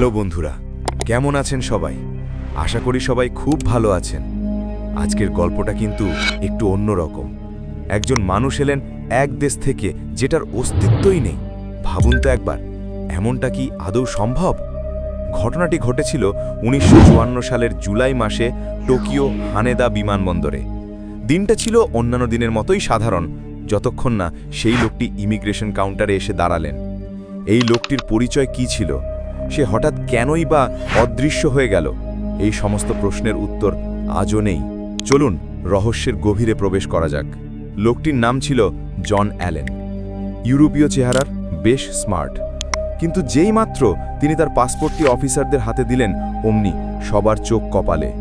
Hello বন্ধুরা, কেমন আছেন সবাই? আশা করি সবাই খুব ভালো আছেন। আজকের গল্পটা কিন্তু একটু অন্যরকম। একজন মানুষ এলেন এক দেশ থেকে যেটার অস্তিত্বই নেই। ভাবুন তো একবার, এমনটা কি আদৌ সম্ভব? ঘটনাটি ঘটেছিল উনিশশো চুয়ান্ন সালের জুলাই মাসে টোকিও হানেদা বিমানবন্দরে। দিনটা ছিল অন্যান্য দিনের মতোই সাধারণ, যতক্ষণ না সেই লোকটি ইমিগ্রেশন কাউন্টারে এসে দাঁড়ালেন। এই লোকটির পরিচয় কি ছিল? সে হঠাৎ কেনই বা অদৃশ্য হয়ে গেল? এই সমস্ত প্রশ্নের উত্তর আজও নেই। চলুন, রহস্যের গভীরে প্রবেশ করা যাক। লোকটির নাম ছিল জন অ্যালেন। ইউরোপীয় চেহারার, বেশ স্মার্ট। কিন্তু যেই মাত্র তিনি তার পাসপোর্টটি অফিসারদের হাতে দিলেন, অমনি সবার চোখ কপালে।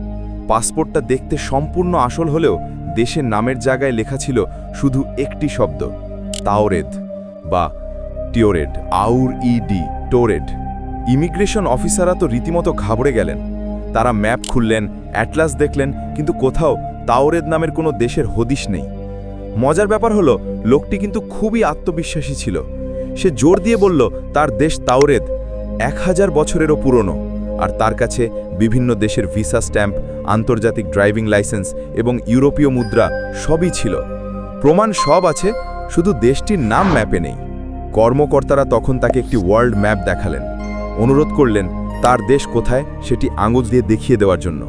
পাসপোর্টটা দেখতে সম্পূর্ণ আসল হলেও দেশের নামের জায়গায় লেখা ছিল শুধু একটি শব্দ, তাওরেদ বা টিওরেড আউর ইডি টোরেড। ইমিগ্রেশন অফিসাররা তো রীতিমতো ঘাবড়ে গেলেন। তারা ম্যাপ খুললেন, অ্যাটলাস দেখলেন, কিন্তু কোথাও তাওরেদ নামের কোনো দেশের হদিশ নেই। মজার ব্যাপার হলো, লোকটি কিন্তু খুবই আত্মবিশ্বাসী ছিল। সে জোর দিয়ে বলল, তার দেশ তাওরেদ, এক হাজার বছরেরও পুরনো। আর তার কাছে বিভিন্ন দেশের ভিসা স্ট্যাম্প, আন্তর্জাতিক ড্রাইভিং লাইসেন্স এবং ইউরোপীয় মুদ্রা সবই ছিল। প্রমাণ সব আছে, শুধু দেশটির নাম ম্যাপে নেই। কর্মকর্তারা তখন তাকে একটি ওয়ার্ল্ড ম্যাপ দেখালেন। অনুরোধ করলেন, তার দেশ কোথায় সেটি আঙুল দিয়ে দেখিয়ে দেওয়ার জন্য।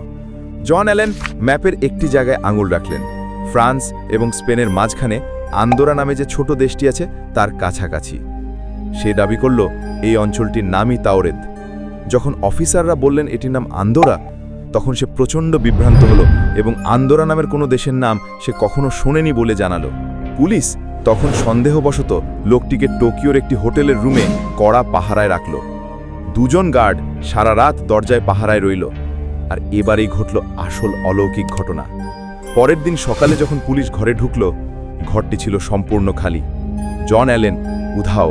জন অ্যালেন ম্যাপের একটি জায়গায় আঙুল রাখলেন। ফ্রান্স এবং স্পেনের মাঝখানে আন্দোরা নামে যে ছোট দেশটি আছে, তার কাছাকাছি। সে দাবি করল, এই অঞ্চলটির নামই তাওরেদ। যখন অফিসাররা বললেন এটির নাম আন্দোরা, তখন সে প্রচণ্ড বিভ্রান্ত হলো এবং আন্দোরা নামের কোনো দেশের নাম সে কখনো শোনেনি বলে জানালো। পুলিশ তখন সন্দেহবশত লোকটিকে টোকিওর একটি হোটেলের রুমে কড়া পাহারায় রাখল। দুজন গার্ড সারা রাত দরজায় পাহারায় রইল, আর এবারেই ঘটল আসল অলৌকিক ঘটনা। পরের দিন সকালে যখন পুলিশ ঘরে ঢুকল, ঘরটি ছিল সম্পূর্ণ খালি। জন অ্যালেন, উধাও,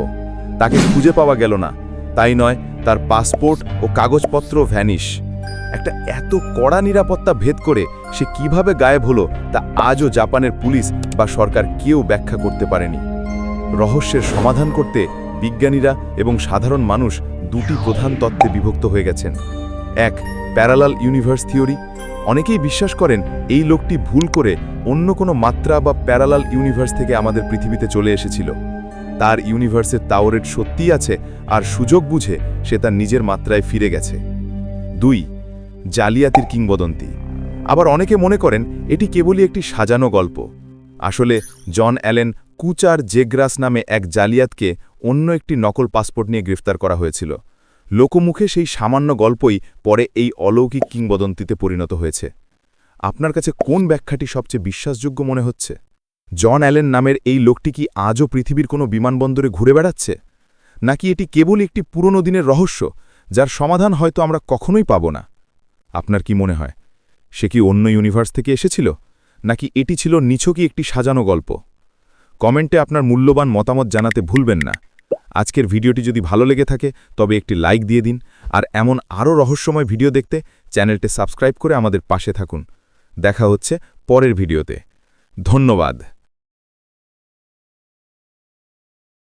তাকে খুঁজে পাওয়া গেল না। তাই নয়, তার পাসপোর্ট ও কাগজপত্র ভ্যানিশ। একটা এত কড়া নিরাপত্তা ভেদ করে সে কীভাবে গায়েব হলো, তা আজও জাপানের পুলিশ বা সরকার কেউ ব্যাখ্যা করতে পারেনি। রহস্যের সমাধান করতে বিজ্ঞানীরা এবং সাধারণ মানুষ দুটি প্রধান তত্ত্বে বিভক্ত হয়ে গেছেন। এক, প্যারালাল ইউনিভার্স থিওরি। অনেকেই বিশ্বাস করেন এই লোকটি ভুল করে অন্য কোনো মাত্রা বা প্যারালাল ইউনিভার্স থেকে আমাদের পৃথিবীতে চলে এসেছিল। তার ইউনিভার্সের তাওরেট সত্যিই আছে আর সুযোগ বুঝে সে তার নিজের মাত্রায় ফিরে গেছে। দুই, জালিয়াতির কিংবদন্তি। আবার অনেকে মনে করেন এটি কেবলই একটি সাজানো গল্প। আসলে জন অ্যালেন কুচার জেগ্রাস নামে এক জালিয়াতকে অন্য একটি নকল পাসপোর্ট নিয়ে গ্রেফতার করা হয়েছিল। লোকমুখে সেই সামান্য গল্পই পরে এই অলৌকিক কিংবদন্তিতে পরিণত হয়েছে। আপনার কাছে কোন ব্যাখ্যাটি সবচেয়ে বিশ্বাসযোগ্য মনে হচ্ছে? জন অ্যালেন নামের এই লোকটি কি আজও পৃথিবীর কোনো বিমানবন্দরে ঘুরে বেড়াচ্ছে? নাকি এটি কেবল একটি পুরনো দিনের রহস্য, যার সমাধান হয়তো আমরা কখনোই পাব না? আপনার কি মনে হয়, সে কি অন্য ইউনিভার্স থেকে এসেছিল? নাকি এটি ছিল নিছকই একটি সাজানো গল্প? কমেন্টে আপনার মূল্যবান মতামত জানাতে ভুলবেন না। আজকের ভিডিওটি যদি ভালো লেগে থাকে, তবে একটি লাইক দিয়ে দিন। আর এমন আরও রহস্যময় ভিডিও দেখতে চ্যানেলটি সাবস্ক্রাইব করে আমাদের পাশে থাকুন। দেখা হচ্ছে পরের ভিডিওতে। ধন্যবাদ।